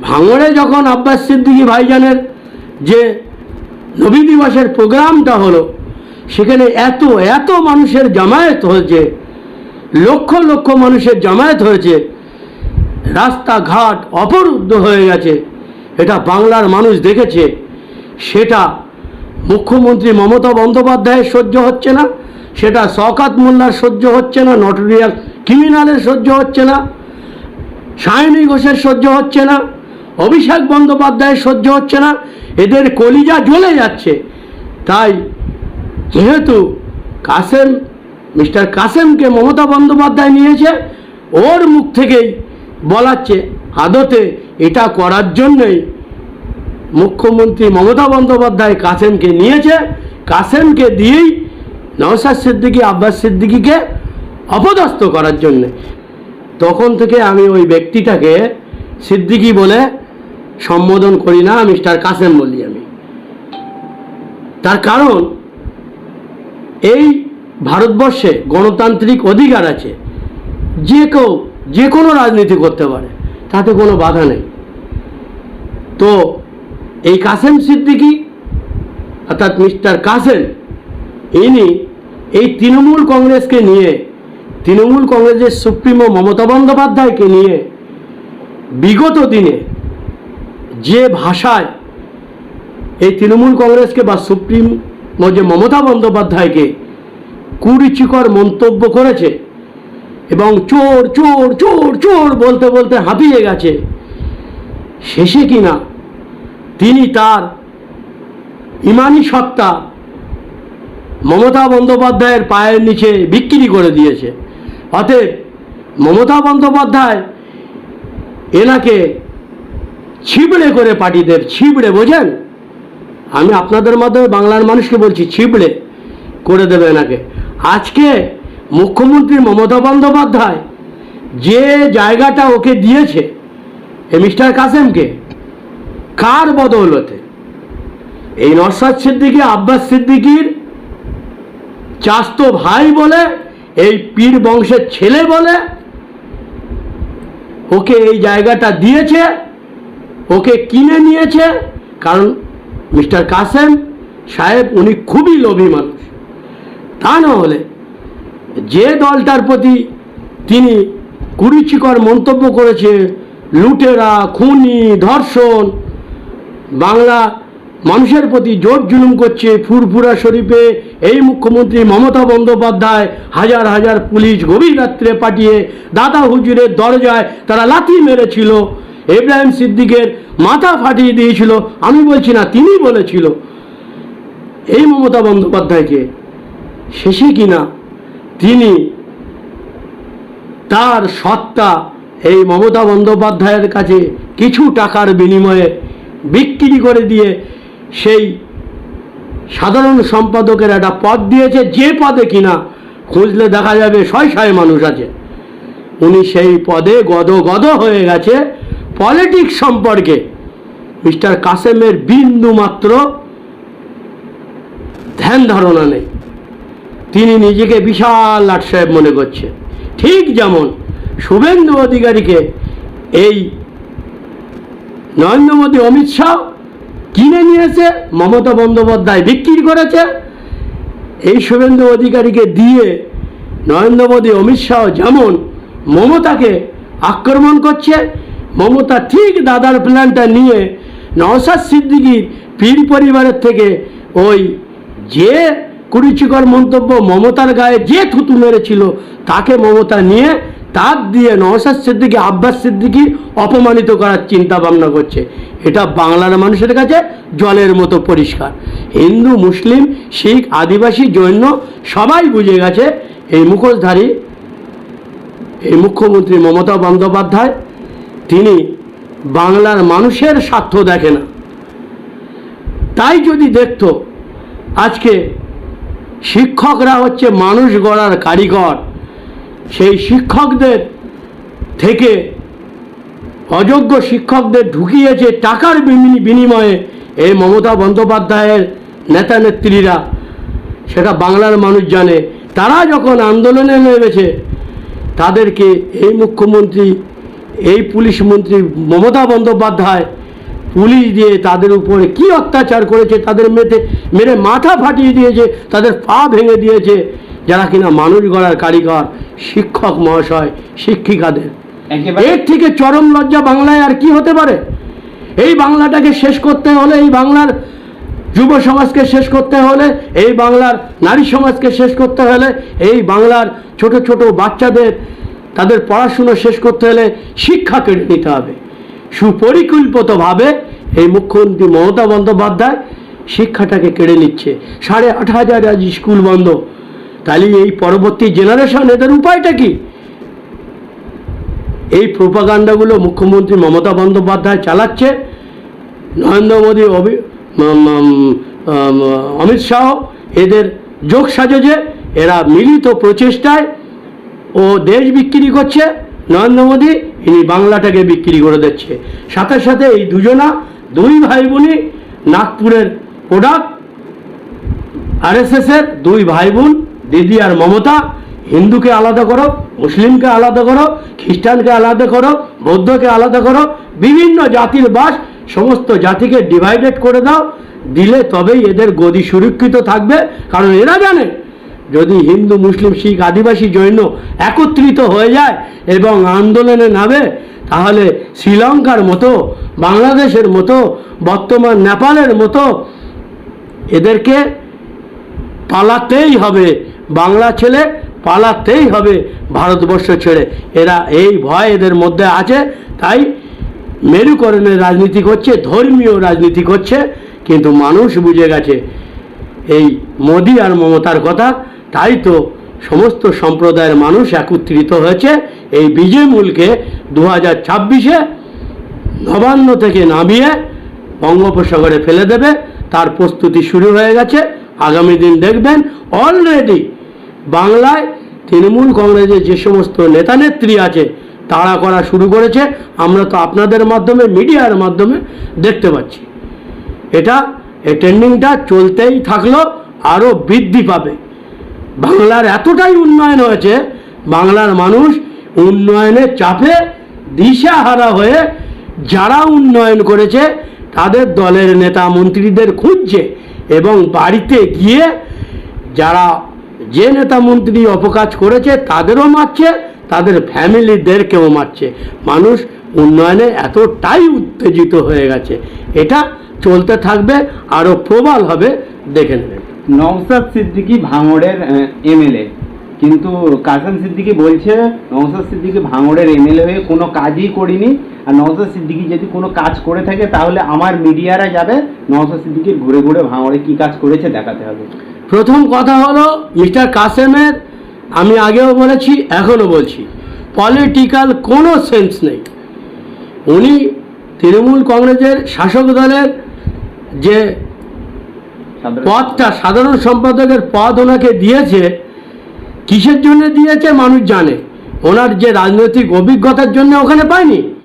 ভাঙড়ে যখন আব্বাস সিদ্দিকী ভাইজানের যে নবী দিবসের প্রোগ্রামটা হলো, সেখানে এত এত মানুষের জামায়াত হয়েছে, লক্ষ লক্ষ মানুষের জামায়াত হয়েছে, রাস্তাঘাট অপরুদ্ধ হয়ে গেছে, এটা বাংলার মানুষ দেখেছে, সেটা মুখ্যমন্ত্রী মমতা বন্দ্যোপাধ্যায়ের সহ্য হচ্ছে না, সেটা শওকাত মোল্লার সহ্য হচ্ছে না, নটোরিয়াল ক্রিমিনালের সহ্য হচ্ছে না সায়নী ঘোষের সহ্য হচ্ছে না অভিষেক বন্দ্যোপাধ্যায় সহ্য হচ্ছে না, এদের কলিজা জ্বলে যাচ্ছে। তাই যেহেতু কাসেম, মিস্টার কাসেমকে মমতা বন্দ্যোপাধ্যায় নিয়েছে, ওর মুখ থেকেই বলাচ্ছে আদতে এটা করার জন্যই মুখ্যমন্ত্রী মমতা বন্দ্যোপাধ্যায় কাসেমকে নিয়েছে। কাসেমকে দিয়েই নওসাদ সিদ্দিকী, আব্বাস সিদ্দিকীকে অপদস্থ করার জন্যে। তখন থেকে আমি ওই ব্যক্তিটাকে সিদ্দিকী বলে সম্বোধন করি না, মিস্টার কাসেম বলি আমি। তার কারণ, এই ভারতবর্ষে গণতান্ত্রিক অধিকার আছে, যে কেউ যে কোনো রাজনীতি করতে পারে, তাতে কোনো বাধা নেই। তো এই কাসেম সিদ্দিকী, অর্থাৎ মিস্টার কাসেম, ইনি এই তৃণমূল কংগ্রেসকে নিয়ে, তৃণমূল কংগ্রেসের সুপ্রিমো মমতা বন্দ্যোপাধ্যায়কে নিয়ে বিগত দিনে যে ভাষায় এই তৃণমূল কংগ্রেসকে বা সুপ্রিম যে মমতা বন্দ্যোপাধ্যায়কে কুরুচিকর মন্তব্য করেছে এবং চোর চোর চোর চোর বলতে বলতে হাঁপিয়ে গেছে, শেষে কিনা তিনি তার ইমানি সত্তা মমতা বন্দ্যোপাধ্যায়ের পায়ের নিচে বিক্রি করে দিয়েছে। অতএব মমতা বন্দ্যোপাধ্যায় এনাকে ছিবড়ে করে পাঠিয়ে দেব ছিবড়ে, বোঝেন? আমি আপনাদের মাধ্যমে বাংলার মানুষকে বলছি, ছিবড়ে করে দেবে এনাকে। আজকে মুখ্যমন্ত্রী মমতা বন্দ্যোপাধ্যায় যে জায়গাটা ওকে দিয়েছে, এ মিস্টার কাসেমকে, কার বদৌলতে? এই নরসাদ সিদ্দিকী, আব্বাস সিদ্দিকীর চাস্ত ভাই বলে, এই পীর বংশের ছেলে বলে, ওকে এই জায়গাটা দিয়েছে ওকে কিনে নিয়েছে, কারণ মিস্টার কাসেম সাহেব উনি খুবই লোভী মানুষ। তা না হলে যে দলটার প্রতি তিনি কুরুচিকর মন্তব্য করেছে, লুটেরা, খুনি, ধর্ষণ, বাংলা মানুষের প্রতি জোর জুলুম করছে ফুরফুরা শরীফে, এই মুখ্যমন্ত্রী মমতা বন্দ্যোপাধ্যায় হাজার হাজার পুলিশ গভীর রাত্রে পাঠিয়ে দাদা হুজুরের দরজায় তারা লাথি মেরেছিল। ইব্রাহিম সিদ্দিকের মাথা ফাটিয়ে দিয়েছিল। আমি বলছি না, তিনি বলেছিল। এই মমতা বন্দ্যোপাধ্যায়কে শেষে কিনা তিনি তার সত্তা এই মমতা বন্দ্যোপাধ্যায়ের কাছে কিছু টাকার বিনিময়ে বিক্রি করে দিয়ে সেই সাধারণ সম্পাদকের একটা পদ দিয়েছে, যে পদে কিনা খুঁজলে দেখা যাবে শয় শয় মানুষ আছে। উনি সেই পদে গদ গদ হয়ে গেছে। পলিটিক্স সম্পর্কে। মিস্টার কাসেমের বিন্দু মাত্র ধ্যান ধারণা নেই। তিনি নিজেকে বিশাল লাট সাহেব মনে করছে। ঠিক যেমন শুভেন্দু অধিকারীকে এই নরেন্দ্র মোদী, অমিত শাহ কিনে নিয়েছে, মমতা বন্দ্যোপাধ্যায় বিক্রি করেছে, এই শুভেন্দু অধিকারীকে দিয়ে নরেন্দ্র মোদী, অমিত শাহ যেমন মমতাকে আক্রমণ করছে মমতা ঠিক দাদার প্ল্যানটা নিয়ে নওসাদ সিদ্দিকির পীর পরিবারের থেকে ওই যে কুরুচিকর মন্তব্য মমতার গায়ে যে থুতু মেরেছিল, তাকে মমতা নিয়ে তার দিয়ে নওসাদ সিদ্দিকি, আব্বাস সিদ্দিকি অপমানিত করার চিন্তা ভাবনা করছে। এটা বাংলার মানুষের কাছে জলের মতো পরিষ্কার। হিন্দু, মুসলিম, শিখ, আদিবাসী, জৈন সবাই বুঝে গেছে এই মুখোশধারী, এই মুখ্যমন্ত্রী মমতা বন্দ্যোপাধ্যায় তিনি বাংলার মানুষের স্বার্থ দেখে না। তাই যদি দেখতো, আজকে শিক্ষকরা হচ্ছে মানুষ গড়ার কারিগর, সেই শিক্ষকদের থেকে অযোগ্য শিক্ষকদের ঢুকিয়েছে টাকার বিনিময়ে এই মমতা বন্দ্যোপাধ্যায়ের নেতা নেত্রীরা। সেটা বাংলার মানুষ জানে। তারা যখন আন্দোলনে নেমেছে, তাদেরকে এই মুখ্যমন্ত্রী এই পুলিশ মন্ত্রী মমতা বন্দ্যোপাধ্যায় পুলিশ দিয়ে তাদের উপরে কি অত্যাচার করেছে তাদের মেতে মেরে মাথা ফাটিয়ে দিয়েছে তাদের পা ভেঙে দিয়েছে যারা কিনা মানুষ গড়ার কারিগর শিক্ষক মহাশয় শিক্ষিকাদের। এর থেকে চরম লজ্জা বাংলায় আর কি হতে পারে? এই বাংলাটাকে শেষ করতে হলে এই বাংলার যুব সমাজকে শেষ করতে হলে এই বাংলার নারী সমাজকে শেষ করতে হলে এই বাংলার ছোট ছোট বাচ্চাদের তাদের পড়াশুনো শেষ করতে হলে শিক্ষা কেড়ে নিতে হবে। সুপরিকল্পিতভাবে এই মুখ্যমন্ত্রী মমতা বন্দ্যোপাধ্যায় শিক্ষাটাকে কেড়ে নিচ্ছে। সাড়ে আট হাজার আজ স্কুল বন্ধ। তাহলে এই পরবর্তী জেনারেশন এদের উপায়টা কি? এই প্রোপাগান্ডাগুলো মুখ্যমন্ত্রী মমতা বন্দ্যোপাধ্যায় চালাচ্ছে। নরেন্দ্র মোদী অমিত শাহ এদের যোগ সাজে এরা মিলিত প্রচেষ্টায় ও দেশ বিক্রি করছে। নরেন্দ্র মোদী ইনি বাংলাটাকে বিক্রি করে দিচ্ছে। সাথে সাথে এই দুজনা দুই ভাই বোনই নাগপুরের প্রোডাক্ট, আরএসএসের দুই ভাই বোন দিদি আর মমতা, হিন্দুকে আলাদা করো, মুসলিমকে আলাদা করো, খ্রিস্টানকে আলাদা করো, বৌদ্ধকে আলাদা করো, বিভিন্ন জাতির বাস সমস্ত জাতিকে ডিভাইডেড করে দাও। দিলে তবেই এদের গদি সুরক্ষিত থাকবে। কারণ এরা জানে যদি হিন্দু, মুসলিম, শিখ, আদিবাসী জৈন একত্রিত হয়ে যায় এবং আন্দোলনে নামে, তাহলে শ্রীলঙ্কার মতো, বাংলাদেশের মতো, বর্তমান নেপালের মতো এদেরকে পালাতেই হবে। বাংলা ছেলে পালাতেই হবে ভারতবর্ষ ছেড়ে। এরা এই ভয় এদের মধ্যে আছে, তাই মেরুকরণের রাজনীতি করছে, ধর্মীয় রাজনীতি করছে, কিন্তু মানুষ বুঝে গেছে, এই মোদি আর মমতার কথা তাই তো সমস্ত সম্প্রদায়ের মানুষ একত্রিত হয়েছে এই বিজয় মূলকে দু হাজার ছাব্বিশে নবান্ন থেকে নামিয়ে বঙ্গোপসাগরে ফেলে দেবে। তার প্রস্তুতি শুরু হয়ে গেছে। আগামী দিন দেখবেন অলরেডি বাংলায় তৃণমূল কংগ্রেসের যে সমস্ত নেতানেত্রী আছে তারা করা শুরু করেছে। আমরা তো আপনাদের মাধ্যমে, মিডিয়ার মাধ্যমে দেখতে পাচ্ছি। এটা এই ট্রেন্ডিংটা চলতেই থাকল, আরও বৃদ্ধি পাবে। বাংলার এতটাই উন্নয়ন হয়েছে, বাংলার মানুষ উন্নয়নের চাপে দিশাহারা হয়ে যারা উন্নয়ন করেছে, তাদের দলের নেতা মন্ত্রীদের খুঁজছে এবং বাড়িতে গিয়ে যারা যে নেতা মন্ত্রী অপকাজ করেছে, তাদেরও মারছে, তাদের ফ্যামিলিদেরকেও মারছে। মানুষ উন্নয়নে এতটাই উত্তেজিত হয়ে গেছে। এটা চলতে থাকবে, আরও প্রবল হবে, দেখে নেবেন নওসাদ সিদ্দিকি ভাঙড়ের এমএলএ কিন্তু কাসেম সিদ্দিকি বলছে, নওসাদ সিদ্দিকি ভাঙড়ের এমএলএ হয়ে কোনো কাজই করিনি। আর নওসাদ সিদ্দিকি যদি কোনো কাজ করে থাকে, তাহলে আমার মিডিয়ারা যাবে নওসাদ সিদ্দিকি ঘুরে ঘুরে ভাঙড়ে কি কাজ করেছে দেখাতে হবে। প্রথম কথা হলো, মিস্টার কাসেমের, আমি আগেও বলেছি, এখনও বলছি, পলিটিক্যাল কোনো সেন্স নেই। উনি তৃণমূল কংগ্রেসের শাসক দলের যে পদটা সাধারণ সম্পাদকের পদ ওনাকে দিয়েছে। কিসের জন্য দিয়েছে মানুষ জানে। ওনার যে রাজনৈতিক অভিজ্ঞতার জন্য ওখানে পায়নি?